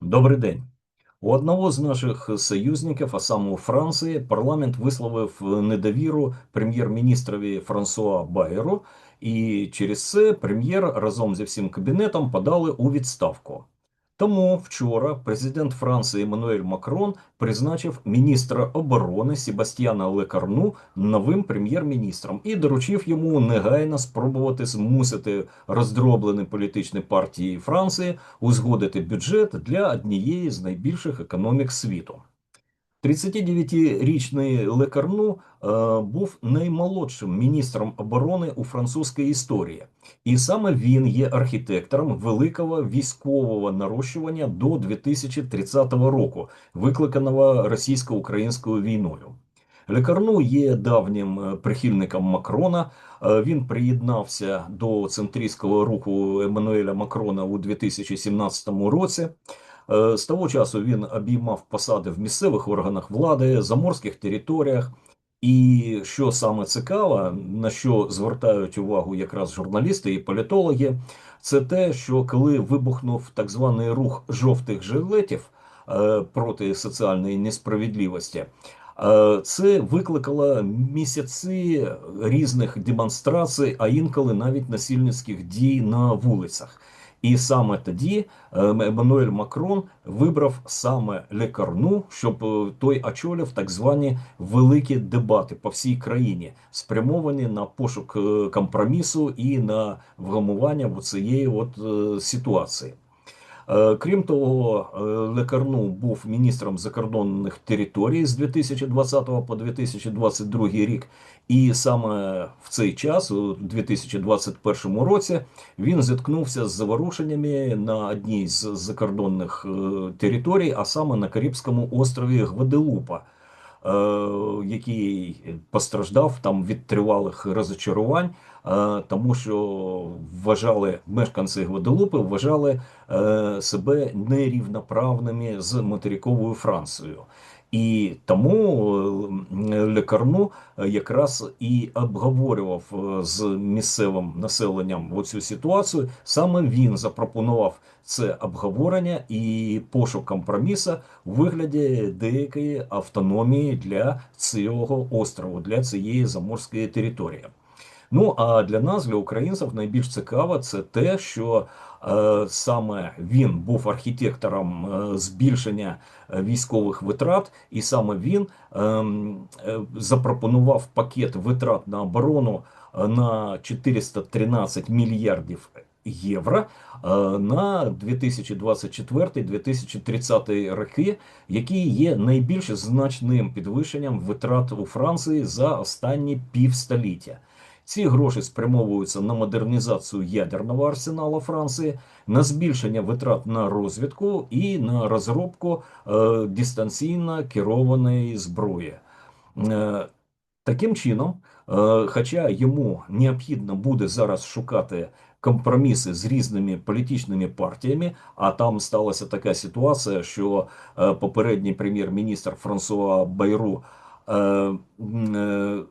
Добрий день. У одного з наших союзників, а саме у Франції, парламент висловив недовіру прем'єр-міністрові Франсуа Байеру, і через це прем'єр разом зі всім кабінетом подали у відставку. Тому вчора президент Франції Еммануель Макрон призначив міністра оборони Себастьяна Лекарну новим прем'єр-міністром і доручив йому негайно спробувати змусити роздроблені політичні партії Франції узгодити бюджет для однієї з найбільших економік світу. 39-річний Лекарну е, був наймолодшим міністром оборони у французькій історії, і саме він є архітектором великого військового нарощування до 2030 року, викликаного російсько-українською війною. Лекарну є давнім е, прихильником Макрона. Е, він приєднався до центрійського руху Еммануеля Макрона у 2017 році. Е, з того часу він обіймав посади в місцевих органах влади, заморських територіях. І що саме цікаво, на що звертають увагу якраз журналісти і політологи, це те, що коли вибухнув так званий рух жовтих жилетів е, проти соціальної несправедливості, е, це викликало місяці різних демонстрацій, а інколи навіть насильницьких дій на вулицях. І саме тоді е, Еммануель Макрон вибрав саме лекарну, щоб е, той очолив так звані великі дебати по всій країні, спрямовані на пошук е, компромісу і на вгамування цієї от ситуації. Е, крім того, е, Лекарну був міністром закордонних територій з 2020 по 2022 рік, і саме в цей час, у 2021 році, він зіткнувся з заворушеннями на одній з закордонних е, територій, а саме на Карибському острові Гваделупа. Який постраждав там від тривалих розочарувань тому що вважали мешканці Гваделупи вважали е, себе нерівноправними з материковою Францією. І тому е, Лекарну якраз і обговорював е, з місцевим населенням оцю ситуацію. Саме він запропонував це обговорення і пошук компромісу у вигляді деякої автономії для цього острову, для цієї заморської території. Ну а для нас, для українців, найбільш цікаво це те, що е, саме він був архітектором е, збільшення е, військових витрат, і саме він ем, запропонував пакет витрат на оборону на 413 мільярдів. Євро на 2024-2030 роки, які є найбільш значним підвищенням витрат у Франції за останні півстоліття. Ці гроші спрямовуються на модернізацію ядерного арсеналу Франції, на збільшення витрат на розвідку і на розробку е, дистанційно керованої зброї. Е, Таким чином, е, хоча йому необхідно буде зараз шукати компроміси з різними політичними партіями, а там сталася така ситуація, що е, попередній прем'єр-міністр Франсуа Байру. Е, е,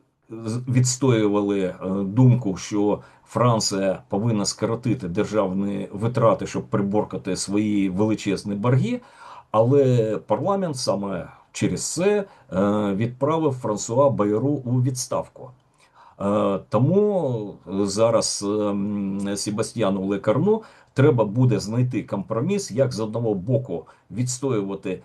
відстоювали е, думку, що Франція повинна скоротити державні витрати, щоб приборкати свої величезні борги. Але парламент саме через це е, відправив Франсуа Байру у відставку. Е, тому зараз Себастьяну Лекарну треба буде знайти компроміс, як з одного боку відстоювати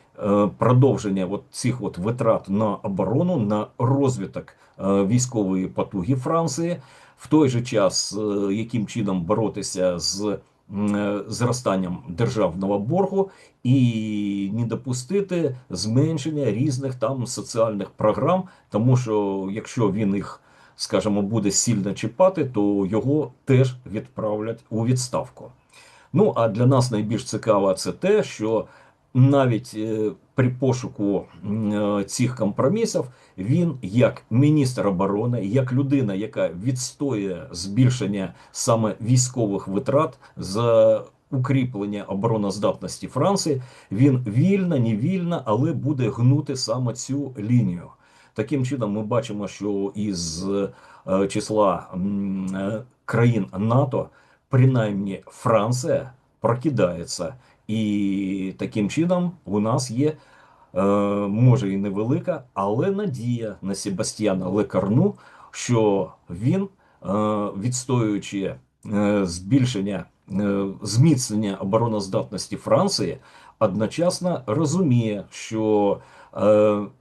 продовження от цих от витрат на оборону, на розвиток Е, військової потуги Франції, в той же час, е, яким чином боротися з е, зростанням державного боргу і не допустити зменшення різних там соціальних програм, тому що якщо він їх, скажімо, буде сильно чіпати, то його теж відправлять у відставку. Ну а для нас найбільш цікаво це те, що навіть е, при пошуку е, цих компромісів він, як міністр оборони, як людина, яка відстоює збільшення саме військових витрат за укріплення обороноздатності Франції, він вільно, не вільно, але буде гнути саме цю лінію. Таким чином, ми бачимо, що із е, числа країн НАТО принаймні Франція прокидається. І таким чином у нас є, е, може і невелика, але надія на Себастьяна Лекарну, що він, е, відстоюючи е, збільшення, зміцнення обороноздатності Франції, одночасно розуміє, що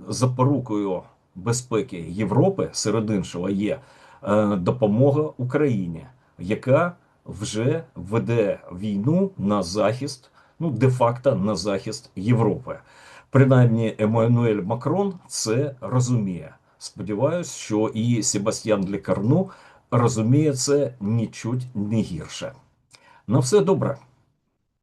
запорукою безпеки Європи серед іншого є допомога Україні, яка вже веде війну на захист, ну де-факто на захист Європи. Принаймні, Еммануель Макрон це розуміє. Сподіваюсь, що і Себастьян Лікарну розуміє це нічуть не гірше. На все добре.